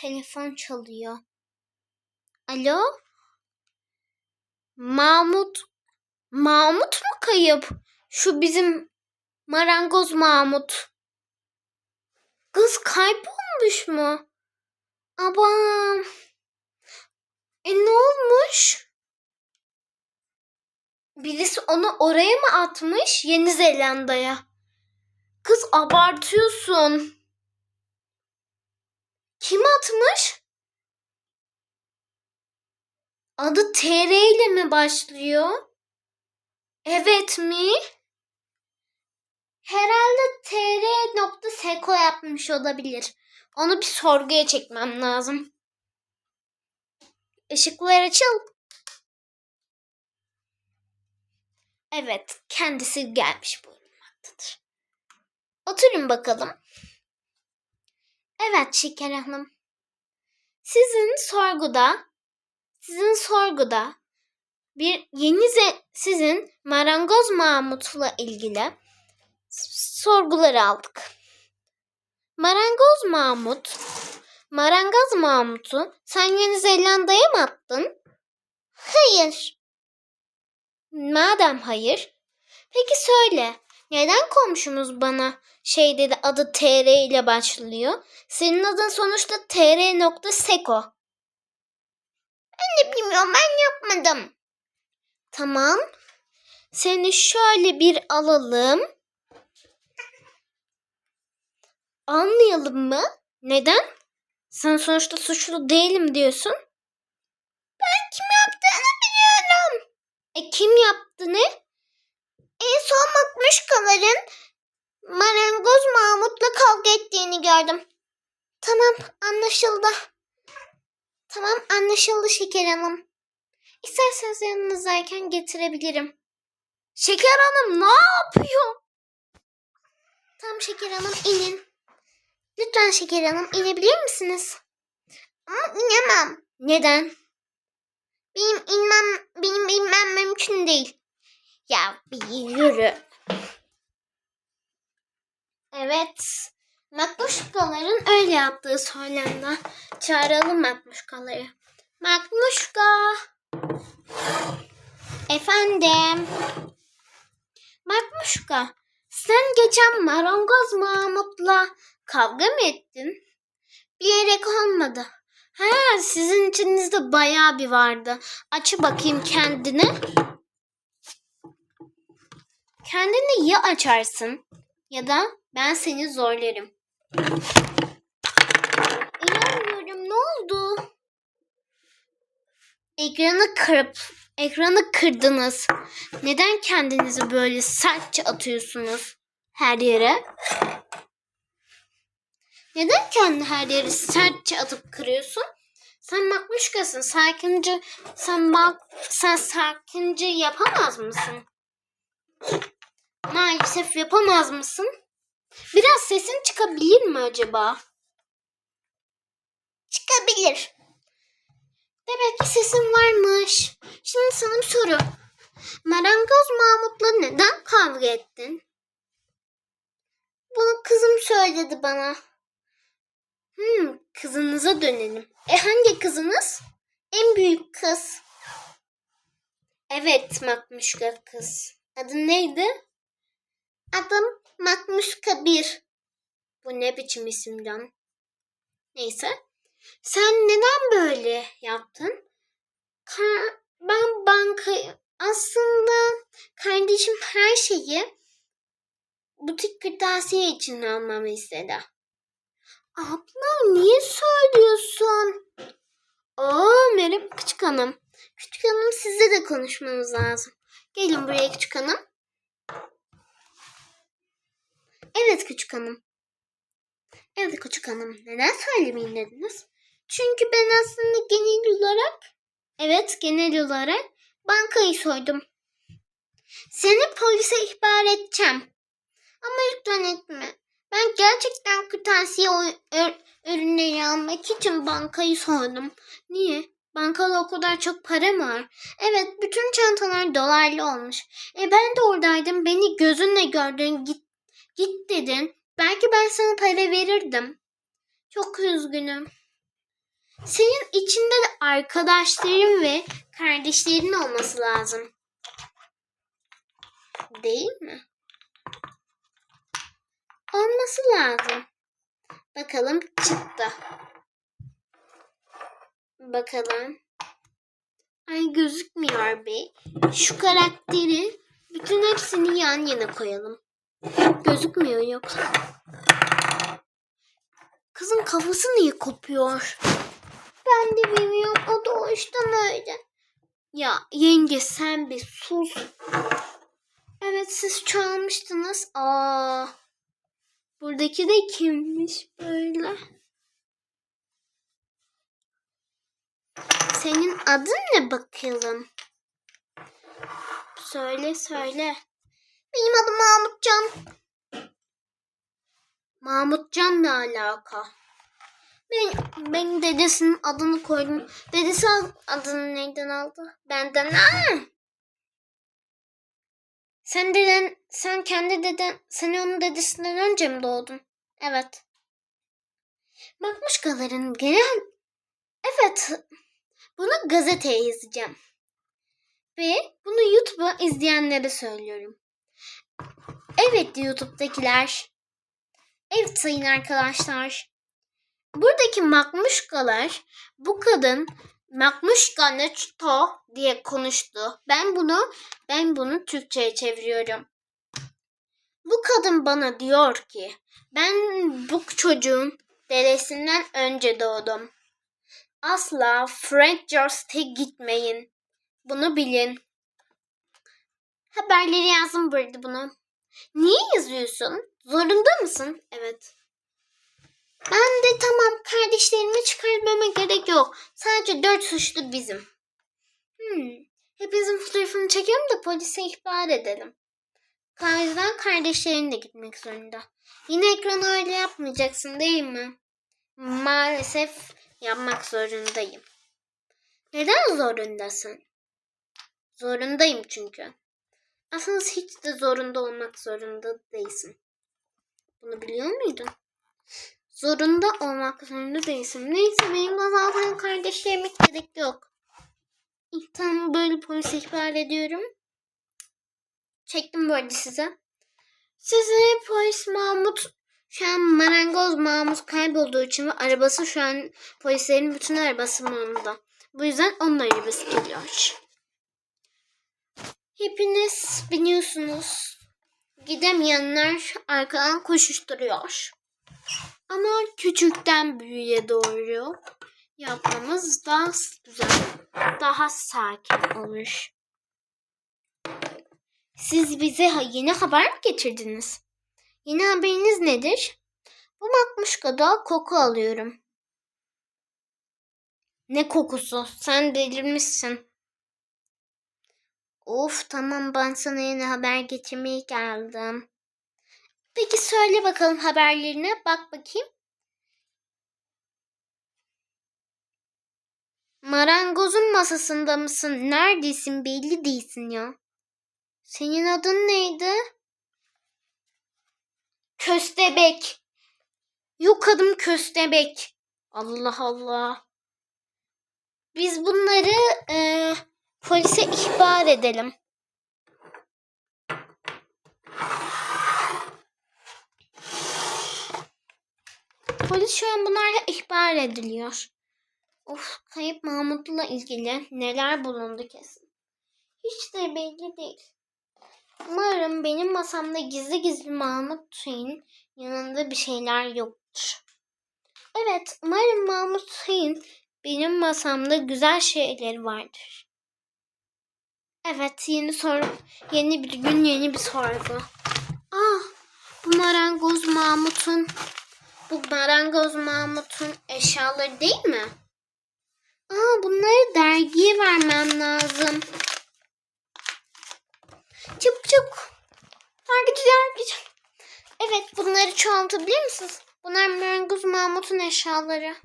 telefon çalıyor. Alo? Mahmut. Mahmut mu kayıp? Şu bizim marangoz Mahmut. Kız kaybolmuş mu? Abam. E ne olmuş? Birisi onu oraya mı atmış? Yeni Zelanda'ya. Kız abartıyorsun. Kim atmış? Adı TR ile mi başlıyor? Evet mi? Herhalde tr.seko yapmış olabilir. Onu bir sorguya çekmem lazım. Işıklar açıl. Evet, kendisi gelmiş bulunmaktadır. Oturun bakalım. Evet Şeker Hanım. Sizin sorguda, sizin sorguda bir yeni ze- sizin Marangoz Mahmut'la ilgili sorguları aldık. Marangoz Mahmut, Marangoz Mahmut'u sen Yeni Zelanda'ya mı attın? Hayır. Madem hayır, peki söyle. Neden komşumuz bana şey dedi adı TR ile başlıyor? Senin adın sonuçta tr.seko. Ben de bilmiyorum ben yapmadım. Tamam. Seni şöyle bir alalım. Anlayalım mı? Neden? Sen sonuçta suçlu değilim diyorsun. Ben kim yaptığını biliyorum. E kim yaptı ne? Son Makmuşkaların Marangoz Mahmut'la kavga ettiğini gördüm. Tamam anlaşıldı. Tamam anlaşıldı Şeker Hanım. İsterseniz yanınızdayken getirebilirim. Şeker Hanım ne yapıyor? Tamam Şeker Hanım inin. Lütfen Şeker Hanım inebilir misiniz? Ama inemem. Neden? Benim inmem, benim inmem mümkün değil. Ya bir yürü. Evet. Makmuşkaların öyle yaptığı söylendi. Çağıralım Makmuşkaları. Makmuşka. Efendim. Makmuşka. Sen geçen Marangoz Mahmut'la kavga mı ettin? Bilerek olmadı. Ha, sizin içinizde bayağı bir vardı. Aç bakayım kendini. Kendini ya açarsın ya da ben seni zorlarım. İnanmıyorum ne oldu? Ekranı kırıp ekranı kırdınız. Neden kendinizi böyle sertçe atıyorsunuz her yere? Neden kendi her yeri sertçe atıp kırıyorsun? Sen makmuşkasın. Sakince sen bak sen sakince yapamaz mısın? Maalesef yapamaz mısın? Biraz sesin çıkabilir mi acaba? Çıkabilir. Demek ki sesin varmış. Şimdi sana bir soru. Marangoz Mahmut'la neden kavga ettin? Bunu kızım söyledi bana. Hmm, kızınıza dönelim. E hangi kızınız? En büyük kız. Evet, Makmuşka kız. Adı neydi? Adım Makmuşka 1. Bu ne biçim isim lan? Neyse. Sen neden böyle yaptın? Ka- ben banka aslında kardeşim her şeyi butik kırtasiye için almamı istedi. Abla niye söylüyorsun? Oo merhaba küçük hanım. Küçük hanım sizle de konuşmamız lazım. Gelin buraya küçük hanım. Evet küçük hanım. Evet küçük hanım. Neden söylemeyin dediniz? Çünkü ben aslında genel olarak evet genel olarak bankayı soydum. Seni polise ihbar edeceğim. Ama lütfen etme. Ben gerçekten kırtasiye ürünleri almak için bankayı soydum. Niye? Bankada o kadar çok para mı var? Evet, bütün çantalar dolarlı olmuş. E ben de oradaydım. Beni gözünle gördün. Git, git dedin. Belki ben sana para verirdim. Çok üzgünüm. Senin içinde de arkadaşların ve kardeşlerin olması lazım. Değil mi? Olması lazım. Bakalım çıktı. Bakalım. Ay gözükmüyor be. Şu karakteri bütün hepsini yan yana koyalım. Gözükmüyor yoksa. Kızın kafası niye kopuyor? Ben de bilmiyorum. O doğuştan öyle. Ya yenge sen bir sus. Evet siz çalmıştınız. Aa. Buradaki de kimmiş böyle? Senin adın ne bakalım? Söyle söyle. Benim adım Mahmutcan. Mahmutcan ne alaka? Ben, ben dedesinin adını koydum. Dedesi adını neyden aldı? Benden. Aa! Sen deden, sen kendi deden, sen onun dedesinden önce mi doğdun? Evet. Bakmışkaların genel... Evet. Bunu gazeteye yazacağım. Ve bunu YouTube'a izleyenlere söylüyorum. Evet YouTube'dakiler. Evet sayın arkadaşlar. Buradaki makmuşkalar bu kadın makmuşka çto diye konuştu. Ben bunu ben bunu Türkçe'ye çeviriyorum. Bu kadın bana diyor ki ben bu çocuğun dedesinden önce doğdum. Asla Frank Joust'e gitmeyin. Bunu bilin. Haberleri yazdım burada bunu. Niye yazıyorsun? Zorunda mısın? Evet. Ben de tamam kardeşlerimi çıkarmama gerek yok. Sadece dört suçlu bizim. Hmm. Hepimizin fotoğrafını çekelim de polise ihbar edelim. Yüzden kardeşlerin de gitmek zorunda. Yine ekranı öyle yapmayacaksın değil mi? Maalesef yapmak zorundayım. Neden zorundasın? Zorundayım çünkü. Aslında hiç de zorunda olmak zorunda değilsin. Bunu biliyor muydun? Zorunda olmak zorunda değilsin. Neyse benim de zaten kardeşlerime gerek yok. İlk tam böyle polis ihbar ediyorum. Çektim arada size. Size polis Mahmut şu an marangoz Mahmut kaybolduğu için ve arabası şu an polislerin bütün arabası yanında. Bu yüzden onun arabası geliyor. Hepiniz biliyorsunuz. Gidemeyenler arkadan koşuşturuyor. Ama küçükten büyüğe doğru yapmamız daha güzel, daha sakin olur. Siz bize yeni haber mi getirdiniz? Yeni haberiniz nedir? Bu makmuşkada koku alıyorum. Ne kokusu? Sen delirmişsin. Of tamam ben sana yeni haber getirmeye geldim. Peki söyle bakalım haberlerine. Bak bakayım. Marangozun masasında mısın? Neredesin? Belli değilsin ya. Senin adın neydi? Köstebek. Yok adım Köstebek. Allah Allah. Biz bunları polise ihbar edelim. Polis şu an bunlarla ihbar ediliyor. Of kayıp Mahmut'la ilgili neler bulundu kesin. Hiç de belli değil. Umarım benim masamda gizli gizli Mahmut'un yanında bir şeyler yoktur. Evet, umarım Mahmut'un benim masamda güzel şeyleri vardır. Evet, yeni soru, yeni bir gün, yeni bir sorgu. Ah, bu marangoz Mahmut'un, bu marangoz Mahmut'un eşyaları değil mi? Aa, bunları dergiye vermem lazım. Çabuk çabuk. Dergici dergici. Evet bunları çoğaltabilir misiniz? Bunlar Marangoz Mahmut'un eşyaları.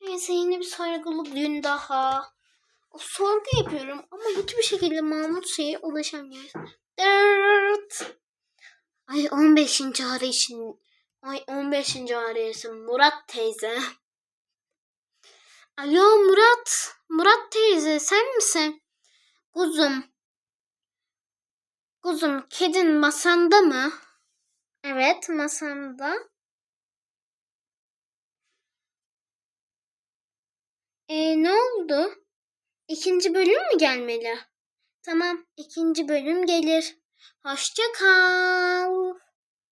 Neyse yeni bir sorgulu gün daha. Sorgu yapıyorum ama hiçbir şekilde Mahmut şeye ulaşamıyoruz. Dırt. Ay 15. arayışın. Ay 15. arayışın Murat teyze. Alo Murat. Murat teyze sen misin? Kuzum. Kuzum kedin masanda mı? Evet masamda. E ne oldu? İkinci bölüm mü gelmeli? Tamam ikinci bölüm gelir. Hoşça kal.